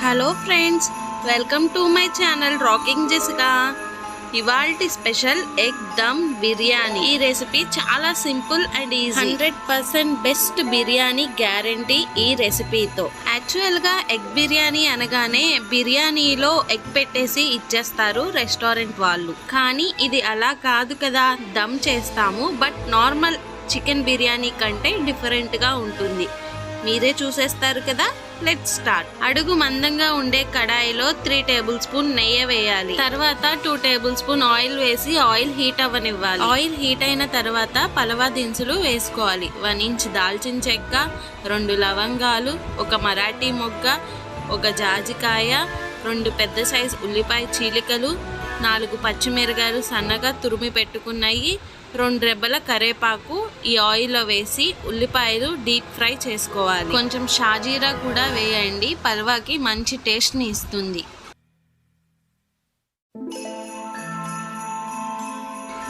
Hello friends welcome to my channel rocking Jessica ఇవాల్టి special egg dum biryani. ఈ recipe చాలా simple and easy hundred percent best biryani guarantee ఈ రెసిపీతో యాక్చువల్గా egg biryani అనగానే బిర్యానీలో ఎగ్ పెట్టేసి ఇచ్చేస్తారు రెస్టారెంట్ వాళ్ళు. కానీ ఇది అలా కాదు కదా దమ్ చేస్తాము బట్ నార్మల్ చికెన్ బిర్యానీ కంటే డిఫరెంట్గా ఉంటుంది. మీరే చూసేస్తారు కదా? లెట్ స్టార్ట్ అడుగు మందంగా ఉండే కడాయిలో త్రీ టేబుల్ స్పూన్ నెయ్యి వేయాలి. తర్వాత టూ టేబుల్ స్పూన్ ఆయిల్ వేసి ఆయిల్ హీట్ అవ్వనివ్వాలి. ఆయిల్ హీట్ అయిన తర్వాత పలవా దినుసులు వేసుకోవాలి. వన్ ఇంచ్ దాల్చిన చెక్క రెండు లవంగాలు ఒక మరాఠీ మొగ్గ ఒక జాజికాయ రెండు పెద్ద సైజ్ ఉల్లిపాయ చీలికలు నాలుగు పచ్చిమిరకాయలు సన్నగా తురిమి పెట్టుకున్నాయి. రెండు రెబ్బల కరేపాకు ఈ ఆయిల్లో వేసి ఉల్లిపాయలు డీప్ ఫ్రై చేసుకోవాలి. కొంచెం షాజీరా కూడా వేయండి. పల్వాకి మంచి టేస్ట్ని ఇస్తుంది.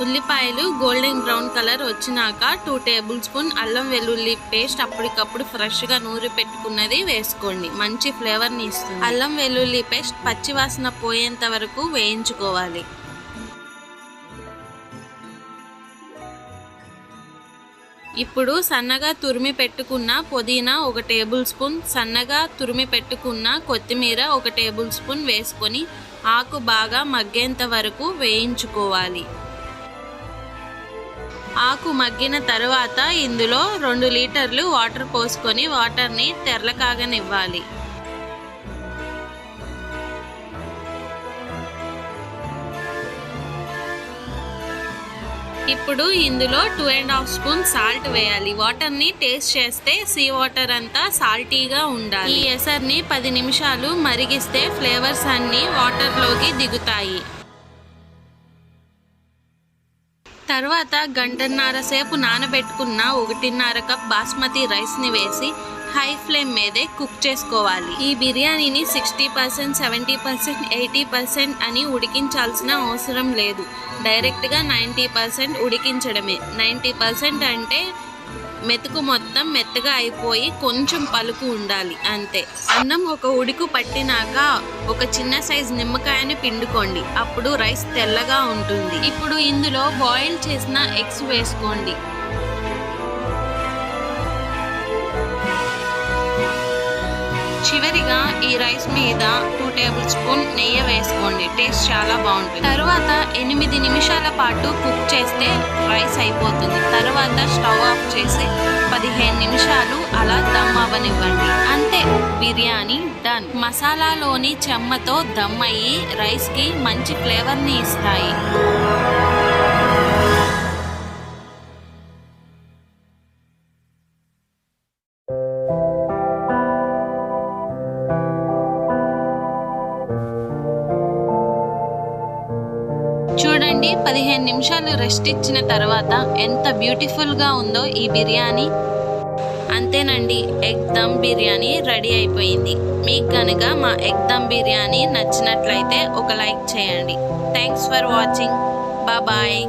ఉల్లిపాయలు గోల్డెన్ బ్రౌన్ కలర్ వచ్చినాక టూ టేబుల్ స్పూన్ అల్లం వెల్లుల్లి పేస్ట్ అప్పటికప్పుడు ఫ్రెష్గా నూరి పెట్టుకున్నది వేసుకోండి. మంచి ఫ్లేవర్ని ఇస్తుంది. అల్లం వెల్లుల్లి పేస్ట్ పచ్చివాసన పోయేంత వరకు వేయించుకోవాలి. ఇప్పుడు సన్నగా తురిమి పెట్టుకున్న పుదీనా ఒక టేబుల్ స్పూన్ సన్నగా తురిమి పెట్టుకున్న కొత్తిమీర ఒక టేబుల్ స్పూన్ వేసుకొని ఆకు బాగా మగ్గేంత వరకు వేయించుకోవాలి. ఆకు మగ్గిన తర్వాత ఇందులో రెండు లీటర్లు వాటర్ పోసుకొని వాటర్ని తెరలకాగనివ్వాలి. ఇప్పుడు ఇందులో two and half spoon salt వేయాలి. వాటర్ని టేస్ట్ చేస్తే సీ వాటర్ అంతా సాల్టీగా ఉండాలి. ఈ ఎసర్ని పది నిమిషాలు మరిగిస్తే ఫ్లేవర్స్ అన్ని వాటర్లోకి దిగుతాయి. తర్వాత గంటన్నర సేపు నానబెట్టుకున్న ఒకటిన్నర కప్ బాస్మతి రైస్ని వేసి హై ఫ్లేమ్ మీదే కుక్ చేసుకోవాలి. ఈ బిర్యానీని sixty percent seventy percent eighty percent అని ఉడికించాల్సిన అవసరం లేదు. డైరెక్ట్గా నైంటీ పర్సెంట్ ఉడికించడమే. నైంటీ పర్సెంట్ అంటే మెతుకు మొత్తం మెత్తగా అయిపోయి కొంచెం పలుకు ఉండాలి అంతే. అన్నం ఒక ఉడుకు పట్టినాక ఒక చిన్న సైజ్ నిమ్మకాయని పిండుకోండి అప్పుడు రైస్ తెల్లగా ఉంటుంది. ఇప్పుడు ఇందులో బాయిల్ చేసిన ఎగ్స్ వేసుకోండి. చివరిగా ఈ రైస్ మీద టూ టేబుల్ స్పూన్ నెయ్యి వేసుకోండి. టేస్ట్ చాలా బాగుంటుంది. తర్వాత ఎనిమిది నిమిషాల పాటు కుక్ చేస్తే రైస్ అయిపోతుంది. తర్వాత స్టవ్ ఆఫ్ చేసి పదిహేను నిమిషాలు అలా దమ్ అవ్వనివ్వండి. అంతే బిర్యానీ డన్. మసాలాలోని చెమ్మతో దమ్ అయ్యి రైస్కి మంచి ఫ్లేవర్ని ఇస్తాయి. చూడండి పదిహేను నిమిషాలు రెస్ట్ ఇచ్చిన తర్వాత ఎంత బ్యూటిఫుల్గా ఉందో ఈ బిర్యానీ. అంతేనండి ఎగ్ దమ్ బిర్యానీ రెడీ అయిపోయింది. మీకు కనుక మా ఎగ్ దమ్ బిర్యానీ నచ్చినట్లయితే ఒక లైక్ చేయండి. Thanks for watching. బాయ్.